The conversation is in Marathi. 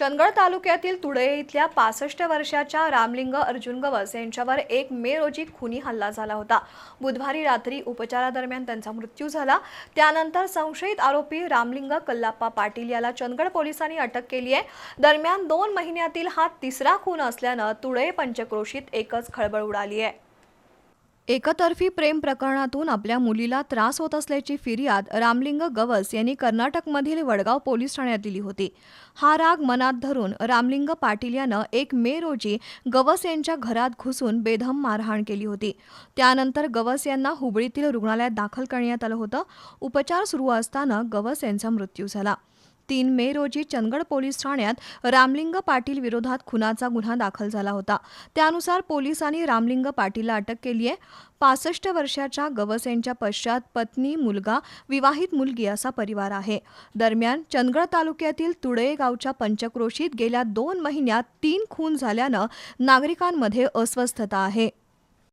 चंदगड तालुक्यातील तुडे इथल्या पासष्ट वर्षाच्या रामलिंग अर्जुन गवस यांच्यावर एक मे रोजी खुनी हल्ला झाला होता. बुधवारी रात्री उपचारादरम्यान त्यांचा मृत्यू झाला. त्यानंतर संशयित आरोपी रामलिंग कल्लाप्पा पाटील याला चंदगड पोलिसांनी अटक केली आहे. दरम्यान दोन महिन्यातील हा तिसरा खून असल्यानं तुळे पंचक्रोशीत एकच खळबळ उडाली आहे. एकतर्फी प्रेम प्रकरणातून आपल्या मुलीला त्रास होत असल्याची फिर्याद रामलिंग गवस यांनी कर्नाटकमधील वडगाव पोलीस ठाण्यात दिली होती. हा राग मनात धरून रामलिंग पाटील यानं एक मे रोजी गवस यांच्या घरात घुसून बेधम मारहाण केली होती. त्यानंतर गवस यांना हुबळीतील रुग्णालयात दाखल करण्यात आलं होतं. उपचार सुरू असताना गवस यांचा मृत्यू झाला. तीन मे रोजी चंदगड पोलीस ठाण्यात रामलिंग पाटील विरोधात खुनाचा गुन्हा दाखल झाला होता. त्यानुसार पोलिसांनी रामलिंग पाटीलला अटक केली आहे. पासष्ट वर्षाच्या गवस यांच्या पश्चात पत्नी मुलगा विवाहित मुलगी असा परिवार आहे. दरम्यान चंदगड तालुक्यातील तुडये गावच्या पंचक्रोशीत गेल्या दोन महिन्यात तीन खून झाल्यानं नागरिकांमध्ये अस्वस्थता आहे.